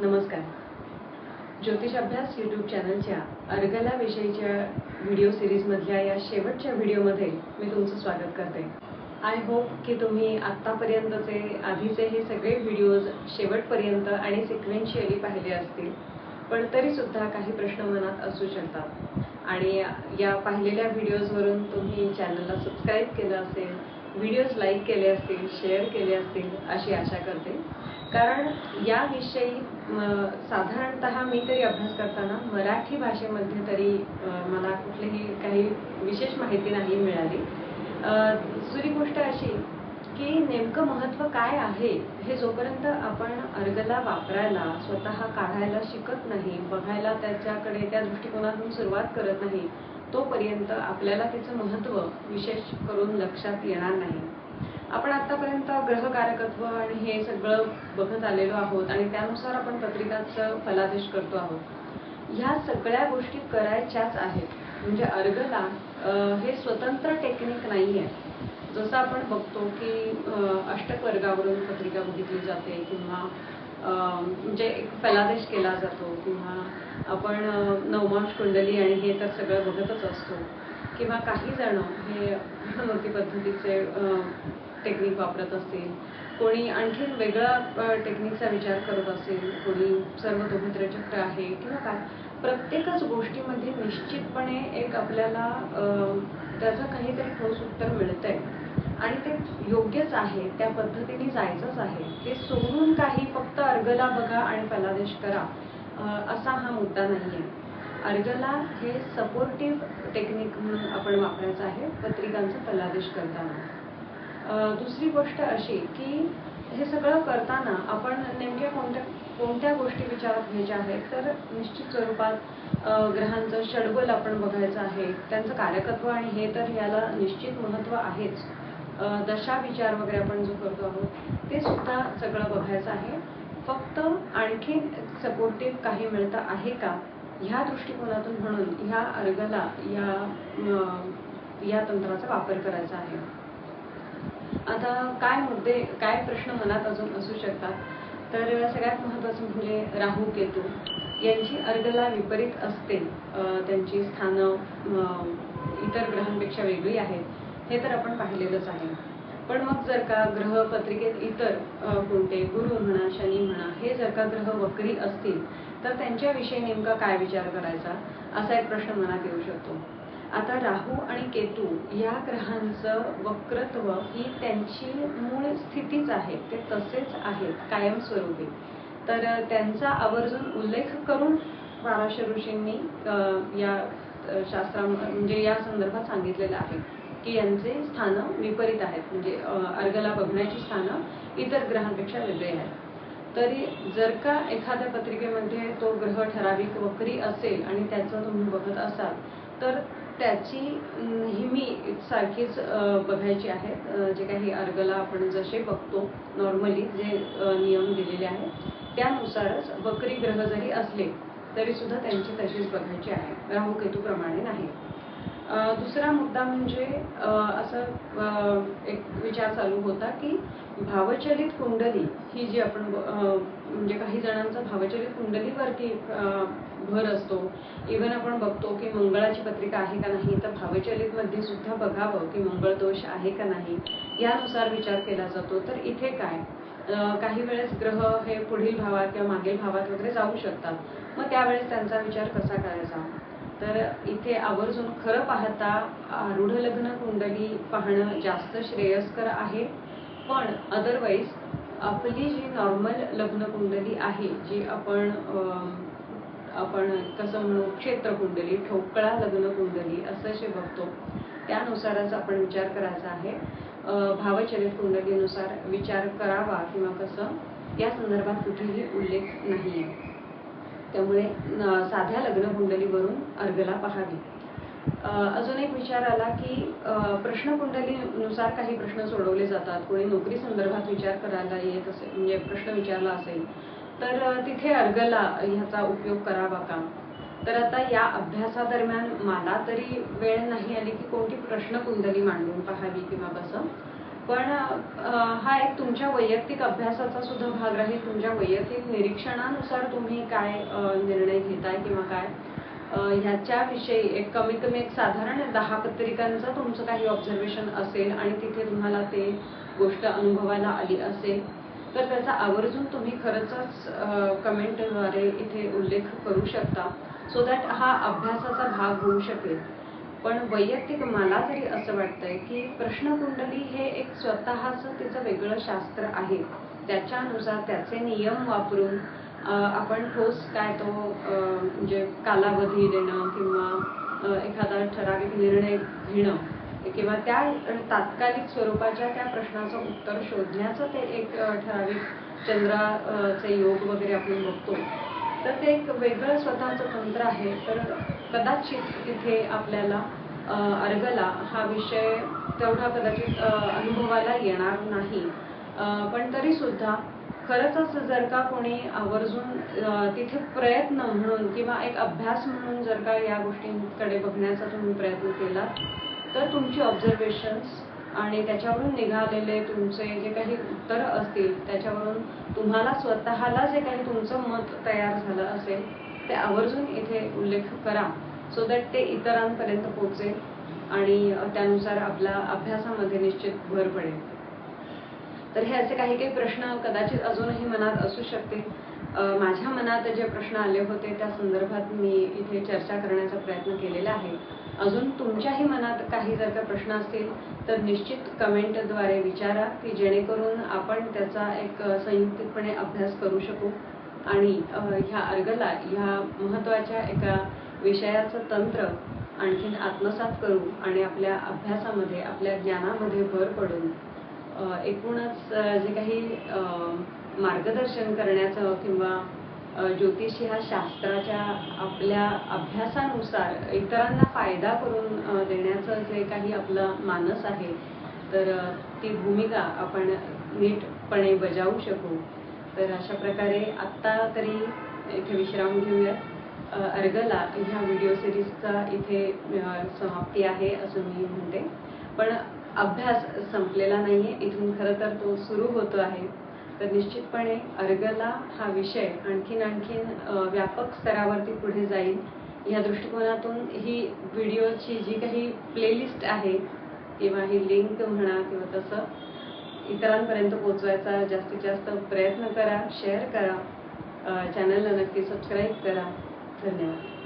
नमस्कार. ज्योतिष अभ्यास यूट्यूब चॅनलच्या अर्गला विषयीच्या व्हिडिओ सिरीजमधल्या या शेवटच्या व्हिडिओमध्ये मी तुमचं स्वागत करते. आय होप की तुम्ही आत्तापर्यंतचे आधीचे हे सगळे व्हिडिओज शेवटपर्यंत आणि सिक्वेन्शियली पाहिले असतील. पण तरीसुद्धा काही प्रश्न मनात असू शकतात. आणि या पाहिलेल्या व्हिडिओजवरून तुम्ही चॅनलला सबस्क्राईब केलं असेल व्हिडिओज लाईक केले असतील शेअर केले असतील अशी आशा करते. कारण याविषयी साधारणत साधारणतः मी तरी अभ्यास करताना मराठी भाषेमध्ये तरी मला कुठलीही काही विशेष माहिती नाही मिळाली. दुसरी गोष्ट अशी की नेमकं महत्त्व काय आहे हे जोपर्यंत आपण अर्गला वापरायला स्वतः काढायला शिकत नाही बघायला त्याच्याकडे त्या दृष्टिकोनातून सुरुवात करत नाही तोपर्यंत आपल्याला त्याचं महत्त्व विशेष करून लक्षात येणार नाही. आपण आतापर्यंत ग्रहकारकत्व आणि हे सगळं बघत आलेलो आहोत आणि त्यानुसार आपण पत्रिकाचं फलादेश करतो आहोत. ह्या सगळ्या गोष्टी करायच्याच आहेत. म्हणजे अर्गला हे स्वतंत्र टेक्निक नाही आहे जसं आपण बघतो की अं, अष्टक वर्गावरून पत्रिका बघितली जाते किंवा म्हणजे एक फलादेश केला जातो किंवा आपण नवमांश कुंडली आणि हे तर सगळं बघतच असतो. किंवा काही जण हे मूर्ती पद्धतीचे टेक्निक वापरत असतील. कोणी आणखीन वेगळा टेक्निकचा विचार करत असेल कोणी सर्व चक्र आहे किंवा काय प्रत्येकच गोष्टीमध्ये निश्चितपणे एक आपल्याला त्याचं काहीतरी ठोस उत्तर मिळतंय. योग्यच आहे त्या पद्धतीने जायचंच आहे. ते सोडून काही फक्त अर्गला बघा आणि फलादेश करा असा हा मुद्दा नाही आहे अर्गला हे सपोर्टिव्ह टेक्निक म्हणून आपण वापरायचं आहे पत्रिकांचा फलादेश करताना. दुसरी गोष्ट अशी की हे सगळं करताना आपण नेमक्या कोणत्या कोणत्या गोष्टी विचारात घ्यायच्या आहेत तर निश्चित स्वरूपात ग्रहांचं षडबल आपण बघायचं आहे त्यांचं कार्यकत्व आणि हे तर याला निश्चित महत्त्व आहेच. दशा विचार वगैरे आपण जो करतो आहोत ते सुद्धा सगळं बघायचं आहे. फक्त आणखी सपोर्टिव्ह काही मिळतं आहे का? ह्या दृष्टिकोनातून म्हणून ह्या अर्गला या या तंत्राचा वापर करायचा आहे. आता काय मुद्दे काय प्रश्न मनात अजून असू शकतात? तर सगळ्यात महत्त्वाचं म्हणजे राहू केतू. यांची अर्गला विपरीत असते. त्यांची स्थानं अं, इतर ग्रहांपेक्षा वेगळी आहेत. हे तर आपण पाहिलेलंच आहे. पण मग जर का ग्रह पत्रिकेत इतर कोणते गुरु म्हणा शनी म्हणा हे जर का ग्रह वक्री असतील तर त्यांच्याविषयी नेमका काय विचार करायचा? असा एक प्रश्न मनात येऊ शकतो. आता राहू आणि केतू या ग्रहांचं वक्रत्व ही त्यांची मूळ स्थितीच आहे. ते तसेच आहेत कायमस्वरूपी. तर त्यांचा आवर्जून उल्लेख करून वाराश ऋषींनी या शास्त्रा म्हणजे या संदर्भात सांगितलेलं आहे. की यांचे स्थानं विपरीत आहेत. म्हणजे अर्गला बघण्याची स्थानं इतर ग्रहांपेक्षा वेगळे आहेत. तरी जर का एखाद्या पत्रिकेमध्ये तो ग्रह ठराविक वक्री असेल आणि त्याचं तुम्ही बघत असाल तर त्याची नेहमी सारखीच बघायची आहे. जे काही अर्गला आपण जसे बघतो नॉर्मली जे नियम दिलेले आहेत त्यानुसारच वक्री ग्रह जरी असले तरीसुद्धा त्यांची तशीच बघायची आहे. राहू केतूप्रमाणे नाही. दुसरा मुद्दा म्हणजे असं एक विचार चालू होता की भावचलित कुंडली ही जी आपण ब- म्हणजे काही जणांचा भावचलित कुंडलीवरती भर असतो. इवन आपण बघतो की मंगळाची पत्रिका आहे का नाही तर भावचलितमध्ये सुद्धा बघावं की मंगळ दोष आहे का नाही यानुसार विचार केला जातो. तर इथे काय? काही वेळेस ग्रह हे पुढील भावात किंवा मागील भावात वगैरे जाऊ शकतात. मग त्यावेळेस त्यांचा विचार कसा करायचा? तर इथे आवर्जून खरं पाहता रूढ लग्न कुंडली पाहणं जास्त श्रेयस्कर आहे. पण अदरवाईज आपली जी नॉर्मल लग्न कुंडली आहे जी आपण आपण कसं म्हणू क्षेत्र कुंडली ठोकळा लग्न कुंडली असं जे बघतो त्यानुसारच आपण विचार करायचा आहे. भावचरित कुंडलीनुसार विचार करावा किंवा कसं या संदर्भात कुठेही उल्लेख नाही आहे त्यामुळे साध्या लग्न कुंडलीवरून अर्गला पहावी अजून एक विचार आला की प्रश्नकुंडलीनुसार काही प्रश्न सोडवले जातात. कोणी नोकरी संदर्भात विचार करायला येत असेल म्हणजे प्रश्न विचारला असेल तर तिथे अर्गला ह्याचा उपयोग करावा का? तर आता या अभ्यासादरम्यान मला तरी वेळ नाही आली की कोणती प्रश्नकुंडली मांडून पाहावी किंवा कसं पण हा एक तुमच्या वैयक्तिक अभ्यासाचा सुद्धा भाग राहील तुमच्या वैयक्तिक निरीक्षणानुसार तुम्ही काय निर्णय घेताय किंवा काय? ह्याच्याविषयी एक कमीत कमी एक साधारण दहा पत्रिकांचं तुमचं काही ऑब्झर्वेशन असेल आणि तिथे तुम्हाला ते गोष्ट अनुभवायला आली असेल तर त्याचा आवर्जून तुम्ही खरंच कमेंटद्वारे इथे उल्लेख करू शकता. सो दॅट हा अभ्यासाचा भाग होऊ शकेल. पण वैयक्तिक मला तरी असं वाटतंय की प्रश्नकुंडली हे एक स्वतःचं तिचं वेगळं शास्त्र आहे. त्याच्यानुसार त्याचे नियम वापरून आपण ठोस काय तो म्हणजे कालावधी देणं किंवा एखादा ठराविक निर्णय घेणं किंवा त्या तात्कालिक स्वरूपाच्या त्या प्रश्नाचं उत्तर शोधण्याचं ते एक ठराविक चंद्राचे योग वगैरे आपण बघतो. तर ते एक वेगळं स्वतःचं तंत्र आहे. तर कदाचित तिथे आपल्याला अर्गला हा विषय तेवढा कदाचित अनुभवाला येणार नाही. पण तरी सुद्धा खरंच जर का कोणी आवर्जून तिथे प्रयत्न म्हणून किंवा एक अभ्यास म्हणून जर का या गोष्टींकडे बघण्याचा तुम्ही प्रयत्न केला तर तुमची ऑब्झर्वेशन्स आणि त्याच्यावरून निघालेले तुमचे जे काही उत्तरं असतील त्याच्यावरून तुम्हाला स्वतःला जे काही तुमचं मत तयार झालं असेल ते आवर्जून इथे उल्लेख करा सो दॅट ते इतरांपर्यंत पोहोचेल आणि त्यानुसार आपला अभ्यासामध्ये निश्चित भर पडेल. तर हे असे काही काही प्रश्न कदाचित अजूनही मनात असू शकते. माझ्या मनात जे प्रश्न आले होते त्या संदर्भात मी इथे चर्चा करण्याचा प्रयत्न केलेला आहे. अजून तुमच्याही मनात काही जर का प्रश्न असतील तर निश्चित कमेंटद्वारे विचारा की जेणेकरून आपण त्याचा एक संयुक्तपणे अभ्यास करू शकू. आणि ह्या अर्गला ह्या महत्त्वाच्या एका विषयाचं तंत्र आणखीन आत्मसात करू आणि आपल्या अभ्यासामध्ये आपल्या ज्ञानामध्ये भर पडून एकूणच जे काही मार्गदर्शन करण्याचं किंवा ज्योतिष ह्या शास्त्राच्या आपल्या अभ्यासानुसार इतरांना फायदा करून देण्याचं जे काही आपलं मानस आहे तर ती भूमिका आपण नीटपणे बजावू शकू. तर अशा प्रकारे आत्ता तरी इथे विश्राम घेऊया अर्गला ह्या व्हिडिओ सिरीजचा इथे समाप्ती आहे असं मी म्हणते. पण अभ्यास संपलेला नाही आहे इथून खरं तर तो सुरू होतो आहे. तर निश्चितपणे अर्गला हा विषय आणखीन आणखीन व्यापक स्तरावरती पुढे जाईल. ह्या दृष्टिकोनातून ही व्हिडिओची जी काही प्लेलिस्ट आहे किंवा ही लिंक म्हणा किंवा तसं इतरांपर्यंत पोचवायचा जास्तीत जास्त प्रयत्न करा शेअर करा. चॅनलला नक्की सबस्क्राईब करा. धन्यवाद.